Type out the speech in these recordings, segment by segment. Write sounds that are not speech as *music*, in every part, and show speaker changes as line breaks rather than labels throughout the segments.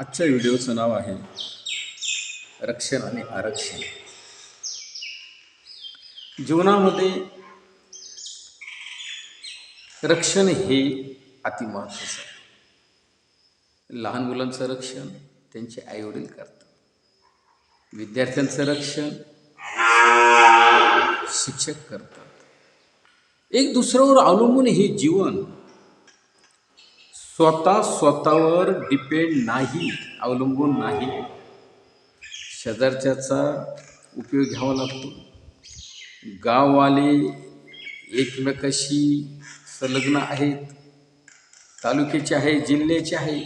आजच्या व्हिडिओचं नाव आहे रक्षण आणि आरक्षण. जीवनामध्ये रक्षण हे अतिमहत्वाचं आहे. लहान मुलांचं रक्षण त्यांचे आईवडील करतात. विद्यार्थ्यांचं रक्षण शिक्षक करतात. एक दुसऱ्यावर अवलंबून हे जीवन स्वतः स्वतःवर डिपेंड नाही अवलंबून नाही. शेजारच्याचा उपयोग घ्यावा लागतो. गाववाले एकमेकाशी संलग्न आहेत तालुक्याचे आहे जिल्ह्याचे आहे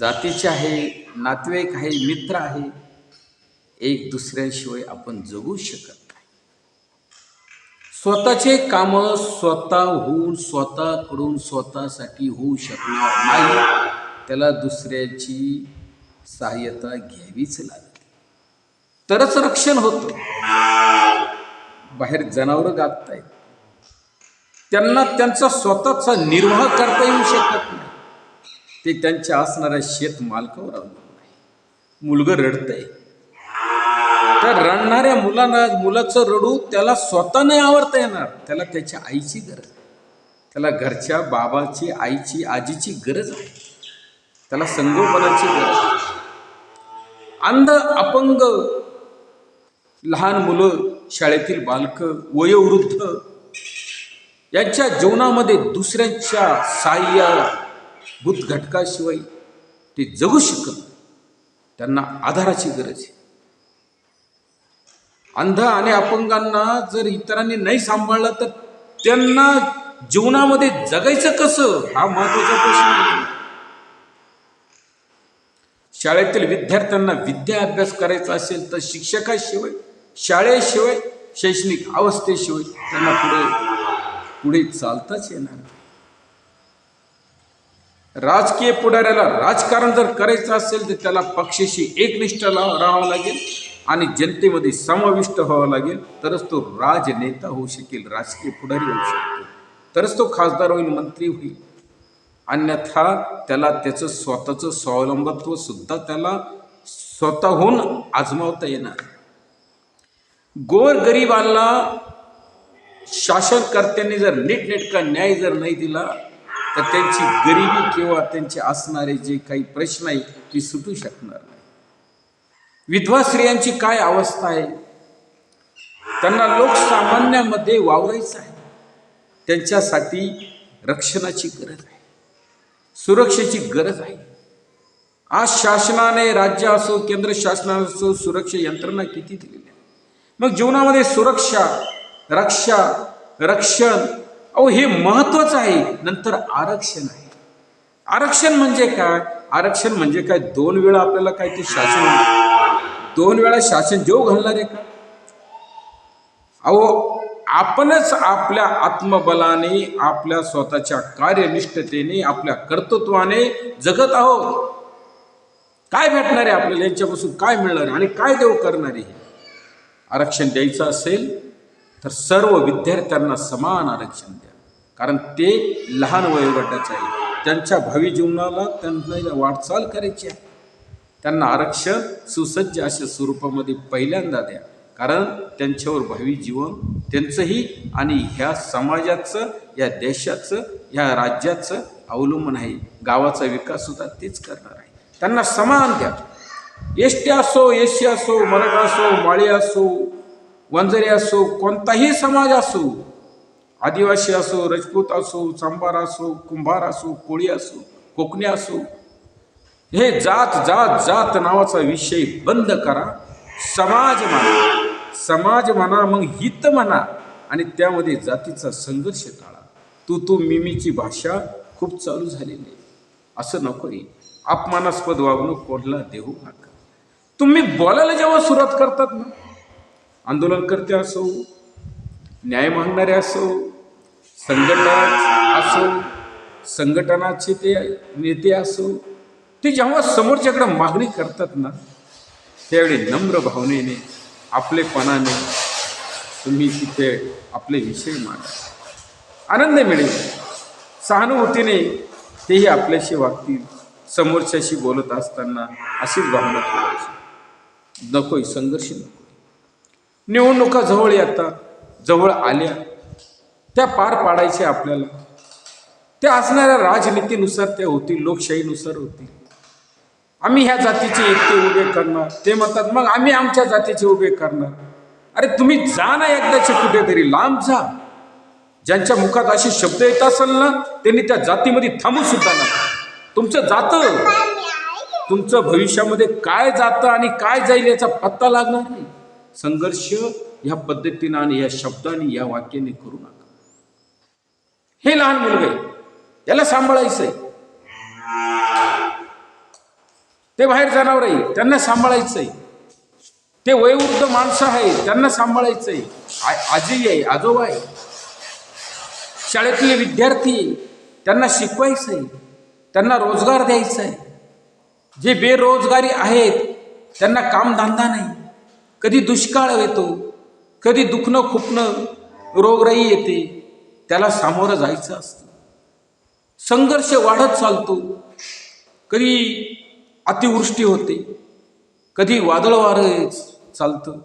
जातीचे आहे नातेवाईक आहे मित्र आहे एक दुसऱ्याशिवाय आपण जगू शकत स्वतःचे कामं होऊन स्वतःकडून स्वतःसाठी होऊ शकणार नाही त्याला दुसऱ्याची सहाय्यता घ्यावीच लागते. तरच रक्षण होतं. बाहेर जनावरं गागतायत त्यांना त्यांचा स्वतःचा निर्वाह करता येऊ शकत नाही. ते त्यांच्या असणाऱ्या शेत मालकावर अवलंबून आहे. मुलगं रडतंय. तर रडणाऱ्या मुलांना मुलाचं रडू त्याला स्वतः नाही आवडता येणार. त्याला त्याच्या आईची गरज आहे. त्याला घरच्या बाबाची आईची आजीची गरज आहे. त्याला संगोपनाची गरज आहे. अंध अपंग लहान मुलं शाळेतील बालकं वयोवृद्ध यांच्या जीवनामध्ये दुसऱ्यांच्या सहाय्यभूत घटकाशिवाय ते जगू शकत त्यांना आधाराची गरज आहे. अंध आणि अपंगांना जर इतरांनी नाही सांभाळलं तर त्यांना जीवनामध्ये जगायचं कसं? हा महत्त्वाचा प्रश्न आहे. शाळेतील विद्यार्थ्यांना विद्या अभ्यास करायचा असेल तर शिक्षकाशिवाय शाळेशिवाय शैक्षणिक अवस्थेशिवाय त्यांना पुढे पुढे चालताच येणार राजकीय पुढाऱ्याला राजकारण जर करायचं असेल तर त्याला पक्षाशी एकनिष्ठ राहावं लागेल. आणि जनतेमध्ये समाविष्ट व्हावा लागेल तरच तो राजनेता होऊ शकेल राजकीय पुढारी होऊ शकतो. तरच तो खासदार होईल मंत्री होईल. अन्यथा त्याला त्याचं स्वतःचं स्वावलंबत्व सुद्धा त्याला स्वतःहून आजमावता येणार. गोर गरिबांना शासनकर्त्यांनी जर नीटनेटका न्याय जर नाही दिला तर त्यांची गरिबी किंवा त्यांचे असणारे जे काही प्रश्न आहे ते सुटू शकणार नाही. विधवा स्त्रियांची काय अवस्था आहे? त्यांना लोकसामान्यामध्ये वावरायचं आहे. त्यांच्यासाठी रक्षणाची गरज आहे. सुरक्षेची गरज आहे. आज शासनाने राज्य असो केंद्र शासनाने असो सुरक्षा यंत्रणा किती दिलेली आहे? मग जीवनामध्ये सुरक्षा रक्षा रक्षण अहो हे महत्वाचं आहे. नंतर आरक्षण आहे. आरक्षण म्हणजे काय? आरक्षण म्हणजे काय? दोन वेळा आपल्याला काय ते शासन दोन वेळा शासन जेव घालणार आहे का? अहो आपणच आपल्या आत्मबलाने आपल्या स्वतःच्या कार्यनिष्ठतेने आपल्या कर्तृत्वाने जगत आहोत. काय भेटणार आहे आपल्याला? यांच्यापासून काय मिळणार आहे? आणि काय देव करणार आहे? आरक्षण द्यायचं असेल तर सर्व विद्यार्थ्यांना समान आरक्षण द्या. कारण ते लहान वयोगटाचं आहे त्यांच्या भावी जीवनाला त्यांना वाटचाल करायची आहे. त्यांना आरक्षण सुसज्ज अशा स्वरूपामध्ये पहिल्यांदा द्या. कारण त्यांच्यावर भावी जीवन त्यांचंही आणि ह्या समाजाचं या देशाचं ह्या राज्याचं अवलंबून आहे. गावाचा विकास सुद्धा तेच करणार आहे. त्यांना समान द्या. एस टी असो एस सी असो मराठा असो माळी असो वंजरी असो कोणताही समाज असो आदिवासी असो राजपूत असो चांबार असो कुंभार असो कोळी असो कोकणी असो हे जात जात जात नावाचा विषय बंद करा. समाज म्हणा. समाज म्हणा मग हित म्हणा. आणि त्यामध्ये जातीचा संघर्ष टाळा. तू तू मिमीची भाषा खूप चालू झालेली आहे. असं नको आहे. अपमानास्पद वागणूक कोणला देऊ नका. तुम्ही बोलायला जेव्हा सुरुवात करतात ना आंदोलनकर्ते असो न्याय मागणारे असो संघटना असो संघटनाचे ते नेते असो ते जेव्हा समोरच्याकडं मागणी करतात ना त्यावेळी नम्र भावनेने आपलेपणाने तुम्ही तिथे आपले विषय मांडा. आनंद मिळेल. सहानुभूतीने तेही आपल्याशी वागतील. समोरच्याशी बोलत असताना अशीच भावना ठेवायची. नकोय संघर्ष नको निवडणुका जवळ येतात जवळ आल्या त्या पार पाडायच्या आपल्याला. त्या असणाऱ्या राजनीतीनुसार त्या होतील लोकशाहीनुसार होतील. आम्ही ह्या जातीचे एकटे उभे करणार. ते म्हणतात मग आम्ही आमच्या जातीचे उभे करणार. अरे तुम्ही जा ना एकदाचे कुठेतरी लांब जा. ज्यांच्या मुखात असे शब्द येत असेल ना त्यांनी त्या जातीमध्ये थांबू सुद्धा ना तुमचं जातं. तुमचं भविष्यामध्ये काय जातं आणि काय जाईल याचा पत्ता लागणार नाही. संघर्ष ह्या पद्धतीनं आणि या शब्दाने या वाक्याने करू नका. हे लहान मुलगा आहे त्याला सांभाळायचंय. ते बाहेर जनावर आहे त्यांना सांभाळायचं आहे ते वयोवृद्ध माणसं आहे त्यांना सांभाळायचं आ- आजी आहे आजोबा आहे. शाळेतले विद्यार्थी त्यांना शिकवायचं आहे त्यांना रोजगार द्यायचा आहे जे बेरोजगारी आहेत त्यांना कामधंदा नाही. कधी दुष्काळ येतो कधी दुखणं खुपणं रोगराई येते त्याला सामोरं जायचं असतं. संघर्ष वाढत चालतो. कधी अतिवृष्टी होते. कधी वादळ वारं चालतं.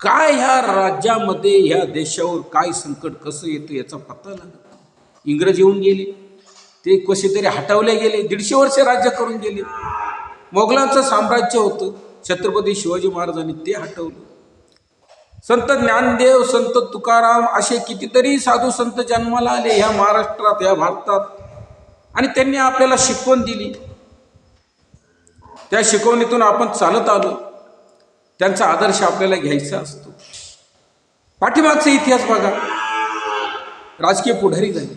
काय ह्या राज्यामध्ये ह्या देशावर काय संकट कसं येतं याचा पत्ता लागत इंग्रज येऊन गेले. ते कसे तरी हटवले गेले. दीडशे वर्ष राज्य करून गेले. मोगलांचं साम्राज्य होतं. छत्रपती शिवाजी महाराजांनी ते हटवलं. संत ज्ञानदेव संत तुकाराम असे कितीतरी साधू संत जन्माला आले ह्या महाराष्ट्रात ह्या भारतात. आणि त्यांनी आपल्याला शिकवण दिली. त्या शिकवणीतून आपण चालत आलो. त्यांचा आदर्श आपल्याला घ्यायचा असतो. पाठीमागचा इतिहास बघा. राजकीय पुढारी झाले.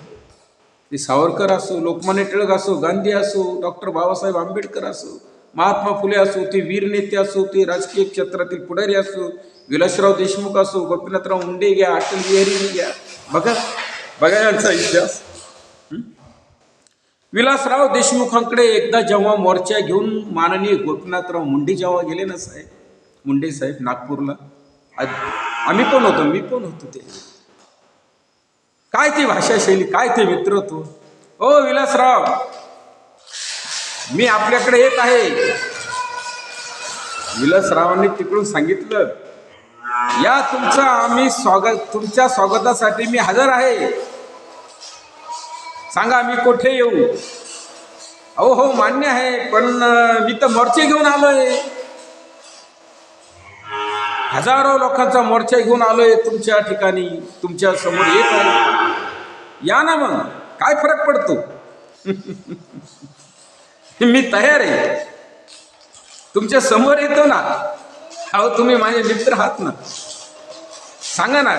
ते सावरकर असो लोकमान्य टिळक असो गांधी असो डॉक्टर बाबासाहेब आंबेडकर असो महात्मा फुले असो ते वीर नेते असो ते राजकीय क्षेत्रातील पुढारी असो विलासराव देशमुख असो गोपीनाथराव मुंडे घ्या अटल बिहारी घ्या. बघा. बघा यांचा इतिहास. विलासराव देशमुखांकडे एकदा जेव्हा मोर्चा घेऊन माननीय गोपीनाथराव मुंडे जेव्हा गेले ना साहेब मुंडे साहेब नागपूरला आम्ही पण होतो मी पण होतो ते. काय ती भाषाशैली काय ते मित्रत्व? ओ विलासराव मी आपल्याकडे येत आहे. विलासरावांनी तिकडून सांगितलं या तुमचा आम्ही स्वागत तुमच्या स्वागतासाठी मी हजर आहे. सांगा मी कुठे येऊ? अहो हो मान्य आहे पण मी तर मोर्चे घेऊन आलोय. हजारो लोकांचा मोर्चा घेऊन आलोय तुमच्या ठिकाणी तुमच्यासमोर येत आहे. या ना मग काय फरक पडतो? *laughs* मी तयार आहे. तुमच्यासमोर येतो ना. अहो तुम्ही माझे मित्र आहात ना. सांगा ना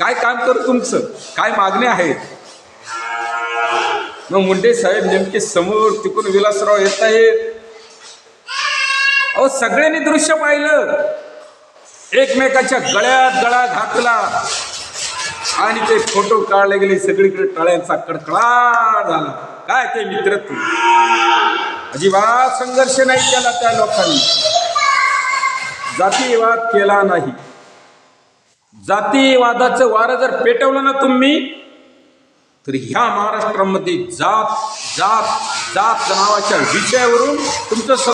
काय काम करू तुमचं? काय मागणे आहेत? मग मुंडे साहेब नेमके समोर तिकडून विलासराव येत आहेत. अहो सगळ्यांनी दृश्य पाहिलं. एकमेकाच्या गळ्यात गळा घातला. आणि ते फोटो काढले गेले. सगळीकडे टाळ्यांचा कडकडाट झाला. काय ते मित्रत्व अजिबात संघर्ष नाही केला त्या लोकांनी. जातीवाद केला नाही. जातीवादाचं वारं जर पेटवलं ना तुम्ही तर ह्या महाराष्ट्रामध्ये जात जात जात नावाच्या विषयावरून तुमचं